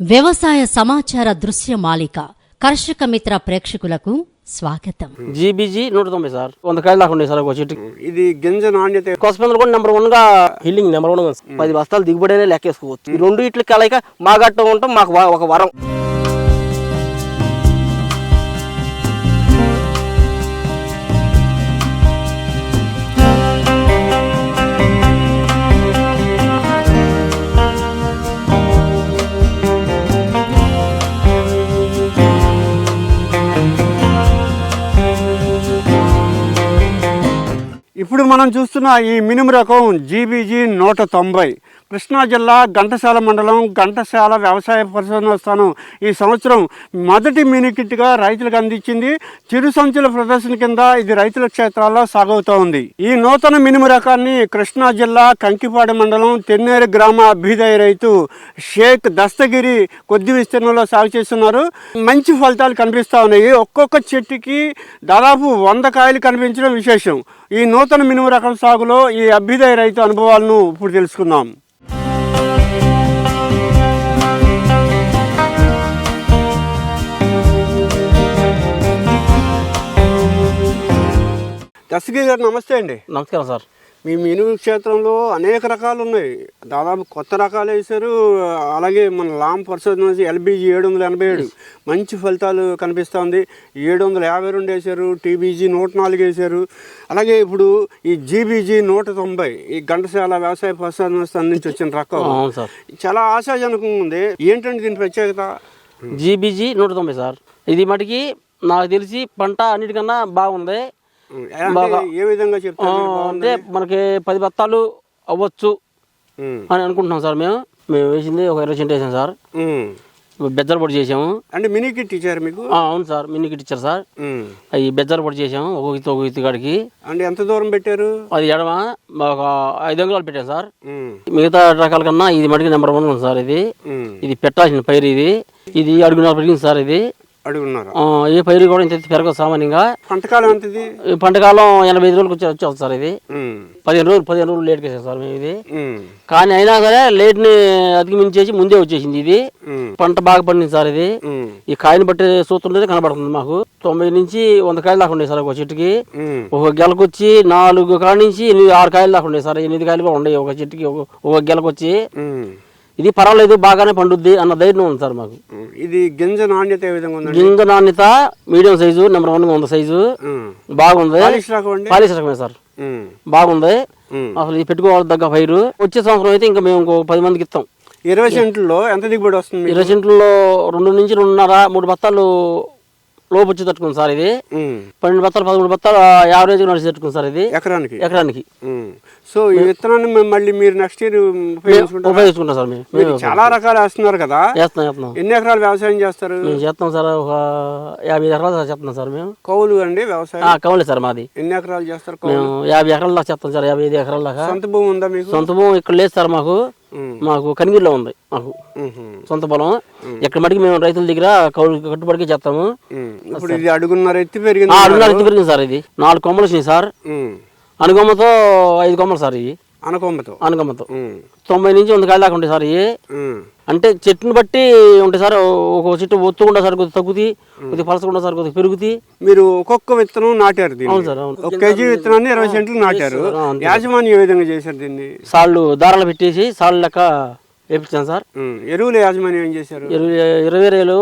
వ్యవసాయ సమాచార దృశ్య మాలిక కర్షక మిత్ర ప్రేక్షకులకు స్వాగతం. జీబీజీ నూట తొంభై సార్. వంద కాయలు దాకా ఉన్నాయి సార్ ఒక చెట్టుకి ఇది గింజ నాణ్యత కొసపెందులు కూడా నెంబర్ వన్గా హిల్లింగ్ నెంబర్ వన్. పది బస్తాలు దిగుబడి లెక్కేసుకోవచ్చు. ఈ రెండు ఇట్ల కలయిక మా గట్ట ఉంటాం మాకు వా- ఒక వరం. మనం చూస్తున్న ఈ మినుము రకం జీబీజీ నూట తొంభై. కృష్ణా జిల్లా ఘంటసాల మండలం ఘంటసాల వ్యవసాయ పరిశోధన స్థానం. ఈ సంవత్సరం మొదటి మినీ కిట్గా రైతులకు అందించింది. చిరు సంచుల ప్రదర్శన కింద ఇది రైతుల క్షేత్రాల్లో సాగవుతూ ఉంది ఈ నూతన మినుము రకాన్ని కృష్ణా జిల్లా కంకిపాడు మండలం తెన్నేరు గ్రామ అభ్యుదయ రైతు షేక్ దస్తగిరి కొద్ది విస్తీర్ణంలో సాగు చేస్తున్నారు. మంచి ఫలితాలు కనిపిస్తూ ఉన్నాయి. ఒక్కొక్క చెట్టుకి దాదాపు వంద కాయలు కనిపించడం విశేషం. ఈ నూతన మినుము రకం సాగులో ఈ అభ్యుదయ రైతు అనుభవాలను ఇప్పుడు తెలుసుకుందాం. దస్తగిరి గారు నమస్తే అండి. నమస్కారం సార్. మీ మినుము క్షేత్రంలో అనేక రకాలు ఉన్నాయి. దాదాపు కొత్త రకాలు వేశారు. అలాగే మన లాంగ్ పరిశోధన ఎల్బీజీ ఏడు వందల ఎనభై ఏడు మంచి ఫలితాలు కనిపిస్తుంది. ఏడు వందల యాభై రెండు వేశారు. టీబీజీ నూట నాలుగు వేశారు. అలాగే ఇప్పుడు ఈ జీబీజీ నూట తొంభై ఈ ఘంటసాల వ్యవసాయ పరిశోధన నుంచి వచ్చిన రకం. చాలా ఆశాజనకంగా ఉంది. ఏంటంటే దీని ప్రత్యేకత? జీబీజీ నూట తొంభై సార్. ఇది మటుకి నాకు తెలిసి పంట అన్నిటికన్నా బాగుంది. అంటే ఏ విధంగా ఆ, చెప్తారు మీరు బాగుంది? అంటే మనకి పది బత్తాలు అవ్వచ్చు అని అనుకుంటున్నాం సార్ మేము. మేము వేసింది ఒక ఇరవై సెంట్ వేసాం సార్. ఉమ్. బెజ్జల పొడి చేసాము. అంటే మినీ కిట్ ఇచ్చారు మీకు? అవును సార్ మిన్ని కిట్ ఇచ్చారు సార్. అవి బెజ్జల పొడి చేసాము ఒక ఇత్తు ఒక ఇత్తు కాడికి. అంటే ఎంత దూరం పెట్టారు? అది ఎడమ ఒక ఐదు అంగుళాలు పెట్టాం సార్. మిగతా రకాల కన్నా ఇది మటుకు నెంబర్ వన్ ఉంది సార్ ఇది. ఇది పెట్టాల్సిన పైరు ఇది. ఇది అడుగున్నర పెరిగింది సార్ ఇది. అడుగున్నారు ఏ పైరు కూడా ఇంత పెరగదు సామాన్యంగా. పంటకాలం ఎంత ఇది? ఈ పంటకాలం ఎనభై ఐదు రోజులకు వచ్చే వచ్చేస్తుంది సార్ ఇది. పదిహేను రోజులు పదిహేను రోజులు లేట్కి వేసాం సార్ మేము ఇది. కానీ అయినా సరే లేట్ని అధిగమించేసి ముందే వచ్చేసింది ఇది. పంట బాగా పండింది సార్ ఇది. ఈ కాయని బట్టి చూస్తుంటే కనబడుతుంది మాకు. తొంభై నుంచి వంద కాయలు దాకా ఉన్నాయి సార్ ఒక చెట్టుకి. ఒక గెలకు వచ్చి నాలుగు కాడ నుంచి ఎనిమిది ఆరు కాయలు దాకా ఉన్నాయి సార్. ఎనిమిది కాయలు కూడా ఉన్నాయి ఒక చెట్టుకి ఒక ఒక గెలకు వచ్చి ఉమ్, ఇది పర్వాలేదు బాగానే పండుద్ది అన్న ధైర్యం ఉంది సార్ మాకు. ఇది గింజ నాణ్యత ఏ విధంగా ఉందండి? గింజ నాణ్యత మీడియం సైజు నెంబర్ వన్ ఉంది సైజు. బాగుంది. పాలిష్ రకమే సార్. బాగుంది. అసలు ఇది పెట్టుకోవాలి తగ్గ పైరు వచ్చే సంవత్సరం అయితే ఇంకా మేము ఇంకో పది మందికి ఇస్తాం. ఇరవై సెంట్లలో ఎంత దిగుబడి వస్తుంది? ఇరవై సెంట్లలో రెండు నుంచి రెండున్నర మూడు బత్తాలు లోపు వచ్చి తట్టుకుంది సార్ ఇది. పన్నెండు బత్తాలు పదమూడు బత్తాలు యావరేజ్ నడిచి తట్టుకుంది సార్ ఇది. ఎకరానికి? ఎకరానికి. సో ఈ విత్తనాన్ని మళ్ళీ మీరు నెక్స్ట్ ఇయర్ ఉపయోగించుకుంటాం సార్ మేము. మీరు చాలా రకాలు వేస్తున్నారు కదా. చేస్తాం చేస్తున్నాం ఎన్ని ఎకరాలు వ్యవసాయం చేస్తారు? చేస్తాం సార్ ఒక యాభై ఎకరాలు దాకా చేస్తున్నాం సార్ మేము. కౌలు అండి వ్యవసాయం? ఆ, కవలే సార్ మాది. ఎన్ని ఎకరాలు చేస్తారు కౌలు? మేము యాభై ఎకరాల దాకా చేస్తాం సార్ యాభై ఐదు ఎకరాల దాకా. సొంత భూమి ఉందా మీకు? సొంత భూమి ఇక్కడ లేదు సార్ మాకు. మాకు కనిగిరిలో ఉంది మాకు. సొంత పొలం ఇక్కడ మటుకు మేము రైతుల దగ్గర కౌలు కట్టుబడికే చేస్తాము. ఇప్పుడు ఇది అడుగున్నర ఎత్తి పెరిగింది అడుగున్నర ఎత్తు పెరిగింది సార్ ఇది. నాలుగు కొమ్మలు వచ్చినాయి సార్. అనుగమ్మతో ఐదు కొమ్మలు సార్ ఇవి అనకొమ్మతో. అనుగమ్మతో ఉమ్, తొంభై నుంచి వంద కాయలు దాకా ఉంటాయి సార్ ఉమ్, అంటే చెట్టుని బట్టి ఉంటాయి సార్ ఒక చెట్టు ఒత్తుకుండా సార్ కొద్దిగా తగ్గుతాయి కొద్దిగా పలసకుండా సార్ కొద్దిగా పెరుగుతాయి మీరు ఒక్కొక్క విత్తనం నాటారు అవును సార్ అవును. ఒక కేజీ విత్తనాన్ని ఇరవై సెంట్లు నాటారు. యాజమాన్యం ఏ విధంగా చేశారు దీన్ని? సాళ్ళు దారాలు పెట్టేసి సాళ్ళు లెక్క వేపించాను సార్. ఎరువుల యాజమాన్యం ఏం చేశారు? ఇరవై ఇరవై రేలు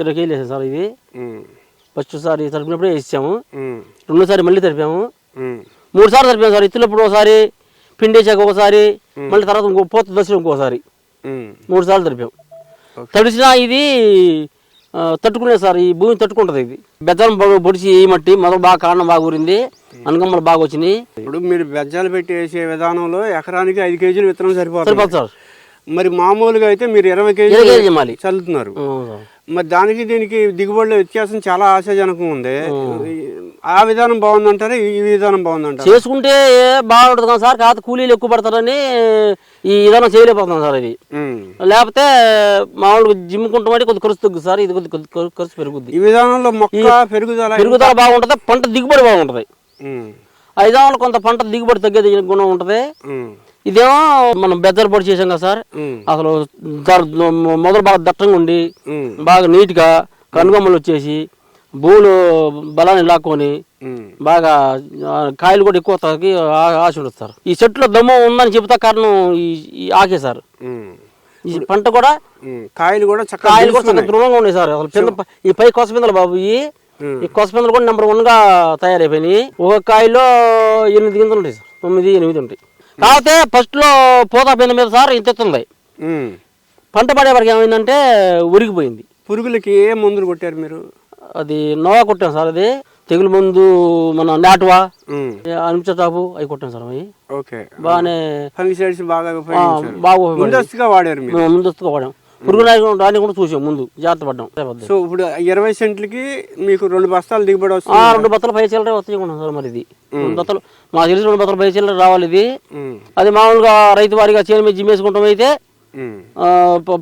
ఇరవై కేజీలు వేసాం సార్ ఇది. ఫస్ట్ సారి తరిపినప్పుడే వేసాము రెండోసారి మళ్ళీ తరిపాము. మూడు సార్లు తరిపాము సార్. ఇత్తులప్పుడు ఒకసారి పిండేసాక ఒకసారి మళ్ళీ తర్వాత ఇంకో పోత దశలో ఇంకోసారి. మూడు సార్లు తరిపాము ఓకే. తడిసినా ఇది తట్టుకునే సార్ ఈ భూమి తట్టుకుంటది ఇది. బెజ్జలం బాగా పొడిచి ఈ మట్టి మొదలు బాగా కారణం బాగా ఊరింది. అనుగమ్మలు బాగా వచ్చినాయి. ఇప్పుడు మీరు బెజ్జాలు పెట్టి వేసే విధానంలో ఎకరానికి ఐదు కేజీలు విత్తనం సరిపోతుంది. సరిపోతుంది సార్. మరి మామూలుగా అయితే మీరు ఇరవై కేజీలు చల్లుతున్నారు. మరి దానికి దీనికి దిగుబడిలో వ్యత్యాసం చాలా ఆశాజనకంగా ఉంది. ఆ విధానం బాగుందంటారా? ఈ విధానం బాగుందంటారా? చేసుకుంటే బాగుంటుంది కదా సార్? కాకపోతే కూలీలు ఎక్కువ పడతారని ఈ విధానం చేయలేకపోతున్నాం సార్ ఇది. లేకపోతే మామూలుగా జిమ్ కుంటామంటే కొద్ది ఖర్చు తగ్గుతుంది సార్. ఇది కొద్ది కొద్ది ఖర్చు- పెరుగుద్ది. ఈ విధానంలో మొక్క పెరుగుదల పెరుగుదల బాగుంటుంది పంట దిగుబడి బాగుంటుంది. ఉమ్, ఐదాములు కొంత పంట దిగుబడి తగ్గేది గుణం ఉంటుంది. ఇదేమో మనం బెద్దలు పొడి చేసాం కదా సార్. అసలు మొదలు బాగా దట్టంగా ఉండి. బాగా నీట్గా కనుగొమ్మలు వచ్చేసి భూములు బలాన్ని లాక్కొని. బాగా కాయలు కూడా ఎక్కువ ఆ- ఆశ సార్ ఈ చెట్టులో దమ్ము ఉందని చెబుతా కారణం ఈ ఆకే సార్. ఈ పంట కూడా. కాయలు కూడా కాయలు కూడా. దృఢంగా ఉన్నాయి సార్ అసలు పింద ప- ఈ పై కొసపిందలు బాబు ఈ. ఈ కొసపిందలు కూడా నెంబర్ వన్గా తయారైపోయినాయి ఒక కాయలో ఎనిమిది గింజలు ఉంటాయి సార్ తొమ్మిది ఎనిమిది ఉంటాయి కాకపోతే ఫస్ట్లో పోతా పింద మీద సార్ ఇంత. పంట పడే వరకు ఏమైందంటే ఉరిగిపోయింది. పురుగులకి ఏ మందులు కొట్టారు మీరు? అది నోవా కొట్టాం సార్ అది. తెగులు మందు మన నాటువా. అనిపించాపు అవి కొట్టాం సార్ అవి. ఓకే. బాగానే ఫంగిసైడ్స్ బాగా ఉపయోగించారు. ముందస్తుగా వాడారు మీరు? ముందస్తుగా వాడాం. పురుగు రాని కూడా చూసాం ముందు. జాగ్రత్త పడ్డాం. సో ఇప్పుడు ఇరవై సెంట్లకి మీకు రెండు బస్తాలు దిగుబడి ఆ, వస్తుంది రెండు బత్తలు పై చిల్లరే వస్తాయి సార్ మరి ఇది. రెండు బత్తలు మాకు తెలిసి రెండు బత్తలు పై చిల్లర రావాలి ఇది. అది మామూలుగా రైతు వారిగా చేను మీద జిమ్మేసుకుంటాం అయితే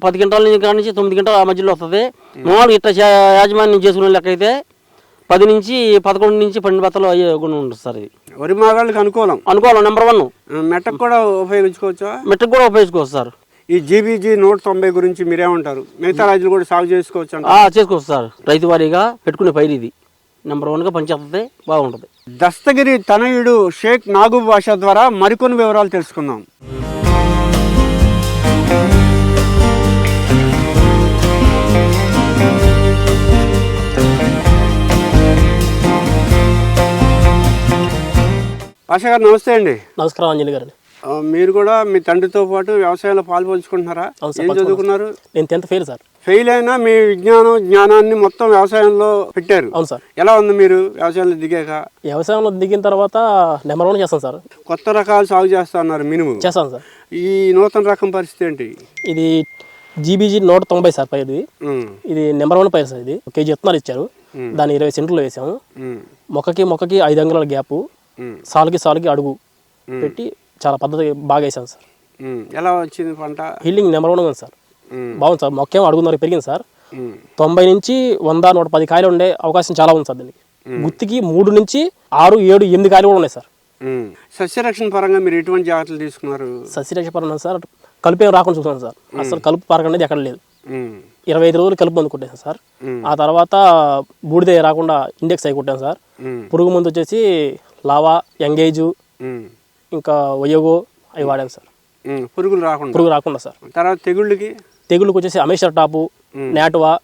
పది గంటల నుంచి నుంచి తొమ్మిది గంటల ఆ మధ్యలో వస్తుంది. మామూలుగా ఇట్లా యాజమాన్యం చేసుకునే లెక్క అయితే పది నుంచి పదకొండు నుంచి పన్నెండు బత్తలు అయ్యే గుణం ఉంటుంది సార్ ఇది. వరి మాగాళ్ళకి అనుకూలం. అనుకోవాలి నెంబర్ వన్ మెట్టకు కూడా ఉపయోగించుకోవచ్చా? మెట్రిక్ కూడా ఉపయోగించుకోవచ్చు సార్. ఈ జీబీజీ నూట తొంభై గురించి మీరేమంటారు మిగతా రాజులు కూడా సాగు చేసుకోవచ్చు అంట ఆ, చేసుకోవచ్చు సార్. రైతు వారీగా పెట్టుకునే పైరు ఇది. నెంబర్ వన్గా పనిచేస్తుంది బాగుంటుంది. దస్తగిరి తనయుడు షేక్ నాగూబ్ బాషా ద్వారా మరికొన్ని వివరాలు తెలుసుకుందాం. బాషా గారు నమస్తే అండి. నమస్కారం అంజలి గారు. మీరు కూడా మీ తండ్రితో పాటు వ్యవసాయంలో పాల్పంచుకుంటున్నారా? ఏం చదువుకున్నారు? నేను టెన్త్ ఫెయిల్ సార్. ఫెయిల్ అయినా మీ విజ్ఞానం జ్ఞానాన్ని మొత్తం వ్యవసాయంలో పెట్టారు. అవును సార్. ఎలా ఉంది మీరు వ్యవసాయంలో దిగాక? వ్యవసాయంలో దిగిన తర్వాత నెంబర్ వన్ చేస్తాను సార్. కొత్త రకాలు సాగు చేస్తా అన్నారు మినిమం. చేస్తాను సార్. ఈ నూతన రకం పరిస్థితి ఏంటి? ఇది జీబీజీ నూట తొంభై సార్ పైరు ఇది ఇది నెంబర్ వన్ పైరు సార్ ఇది. కేజీ విత్తనాలు ఇచ్చారు. దాన్ని ఇరవై సెంట్లు వేసాము. మొక్కకి మొక్కకి ఐదు అంగుళాల గ్యాప్. సాలుకి సాలుకి అడుగు పెట్టి చాలా పద్ధతి బాగా వేసాను సార్. ఎలా వచ్చింది పంట? హీలింగ్ నెంబర్ వన్ ఉంది సార్. బాగుంది సార్. మొక్కేమో అడుగున్నర పెరిగింది సార్. తొంభై నుంచి వంద నూట పది కాయలు ఉండే అవకాశం చాలా ఉంది సార్ దీనికి. గుత్తికి మూడు నుంచి ఆరు ఏడు ఎనిమిది కాయలు కూడా ఉన్నాయి సార్. సస్యరక్షణ పరంగా మీరు ఎటువంటి జాగ్రత్తలు తీసుకున్నారు? సస్యరక్షపరణ సార్ కలుపు ఏం రాకుండా చూస్తున్నాను సార్. అసలు కలుపు పరగ అనేది ఎక్కడ లేదు. ఇరవై ఐదు రోజులు కలుపు మందు కొట్టాను సార్. ఆ తర్వాత బూడిద రాకుండా ఇండెక్స్ అయి కొట్టాను సార్. పురుగు మందు వచ్చేసి లావా ఎంగేజు ఇంకా వయోగో అవి వాడాను సార్. పురుగులు రాకుండా. పురుగు రాకుండా సార్. తర్వాత తెగుళ్ళకి? తెగుళ్ళకి వచ్చేసి అమేషర్ టాపు నాటువా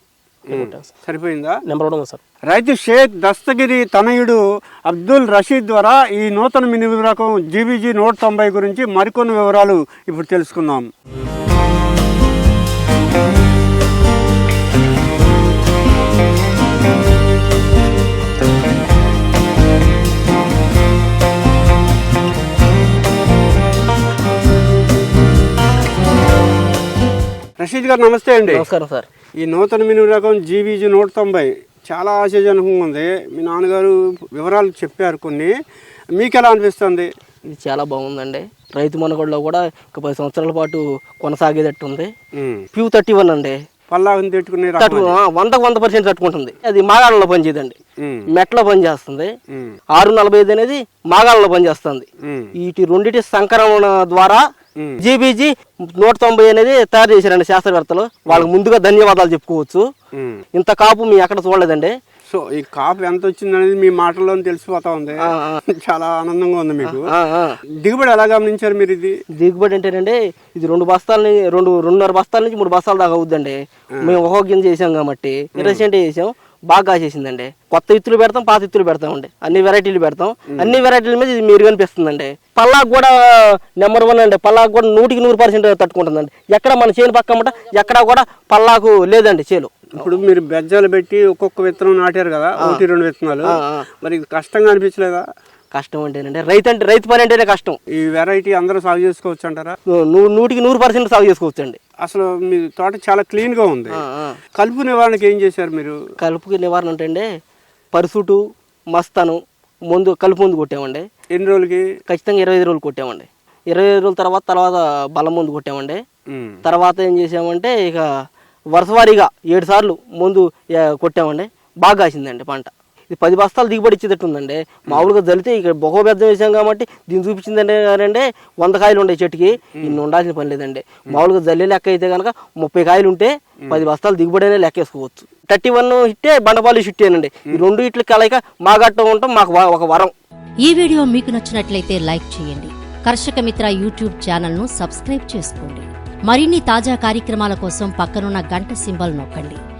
సరిపోయిందా? Number one sir. రైతు షేక్ దస్తగిరి తనయుడు అబ్దుల్ రషీద్ ద్వారా ఈ నూతన మినుము రకం జీబీజీ నూట తొంభై గురించి మరికొన్ని వివరాలు ఇప్పుడు తెలుసుకుందాం. రషీద్ గారు నమస్తే అండి. నమస్కారం సార్. ఈ నూతన మినుము రకం జీబీజీ నూట తొంభై చాలా ఆశాజనకంగా ఉంది. మీ నాన్నగారు వివరాలు చెప్పారు కొన్ని. మీకు ఎలా అనిపిస్తుంది? ఇది చాలా బాగుందండి. రైతు మనుగడలో కూడా ఒక పది సంవత్సరాల పాటు కొనసాగేటట్టు ఉంది. ప్యూ థర్టీ వన్ అండి. పల్లాగని తిట్టుకునే వందకు వంద పర్సెంట్ తట్టుకుంటుంది. అది మాగాళ్ళలో పనిచేయదండి. మెట్లో పనిచేస్తుంది. ఆరు నలభై ఐదు అనేది మాగాళ్ళలో పనిచేస్తుంది. వీటి రెండింటి సంక్రమణ ద్వారా. జీబీజీ నూట తొంభై అనేది తయారు చేశారండి శాస్త్రవేత్తలు. వాళ్ళకి ముందుగా ధన్యవాదాలు చెప్పుకోవచ్చు. ఇంత కాపు మీ ఎక్కడ చూడలేదండి. సో ఈ కాపు ఎంత వచ్చింది అనేది మీ మాటల్లో తెలిసిపోతా ఉంది. చాలా ఆనందంగా ఉంది మీకు. దిగుబడి ఎలా గమనించారు మీరు ఇది? దిగుబడి అంటేనండి ఇది రెండు బస్తాలని రెండు రెండున్నర బస్తాల నుంచి మూడు బస్తాల దాకా అవుద్దండి. మేము ఒక్కొక్క గింజ చేసాం కాబట్టి రీసెంట్ చేసాం బాగా కాసేసిందండి. కొత్త ఇత్తులు పెడతాం పాత ఇత్తులు పెడతామండి అన్ని వెరైటీలు పెడతాం. అన్ని వెరైటీల మీద ఇది మీరు కనిపిస్తుందండి. పల్లాకు కూడా నెంబర్ వన్ అండి. పల్లాకు కూడా నూటికి నూరు పర్సెంట్ తట్టుకుంటుందండి. ఎక్కడ మన చేను పక్కమట ఎక్కడ కూడా పల్లాకు లేదండి చేలు. ఇప్పుడు మీరు బెజ్జాలు పెట్టి ఒక్కొక్క విత్తనం నాటారు కదా ఒకటి రెండు విత్తనాలు. మరి కష్టంగా అనిపించలేదా? కష్టం అంటేనండి. రైతు అంటే రైతు పని అంటేనే కష్టం. ఈ వెరైటీ అందరూ సాగు చేసుకోవచ్చు అంటారా? నూ- నూటికి నూరు పర్సెంట్ సాగు చేసుకోవచ్చండి. అసలు మీ తోట చాలా క్లీన్గా ఉంది. కలుపు నివారణకి ఏం చేశారు మీరు? కలుపుకి నివారణ అంటే అండి పరుసుటు మస్తాను ముందు కలుపు ముందు కొట్టామండి. ఎన్ని రోజులకి? ఖచ్చితంగా ఇరవై ఐదు రోజులు కొట్టామండి. ఇరవై ఐదు రోజుల తర్వాత తర్వాత బలం ముందు కొట్టామండి. తర్వాత ఏం చేసామంటే ఇక వరుసవారీగా ఏడు సార్లు ముందు కొట్టామండి. బాగా కాసిందండి పంట. ఇది పది బస్తాలు దిగుబడి ఇచ్చేటట్టు ఉందండి మామూలుగా జల్లితే ఇక బొగ పెద్ద వేసాం కాబట్టి దీన్ని చూపించిందంటే అంటే వంద కాయలు ఉండే చెట్టుకి ఇన్ని ఉండాల్సిన పని లేదండి. మామూలుగా జల్లి లెక్క అయితే కనుక ముప్పై కాయలు ఉంటే పది బస్తాలు దిగుబడి అనేది లెక్కేసుకోవచ్చు. థర్టీ వన్ హిట్టే బండపాలి హిట్టేనండి ఈ రెండు ఇట్ల కలయిక మా గట్ట ఉండటం మాకు వ- ఒక వరం. ఈ వీడియో మీకు నచ్చినట్లయితే లైక్ చేయండి. కర్షక మిత్ర యూట్యూబ్ ఛానల్ను సబ్స్క్రైబ్ చేసుకోండి. మరిన్ని తాజా కార్యక్రమాల కోసం పక్కనున్న గంట సింబల్ నొక్కండి.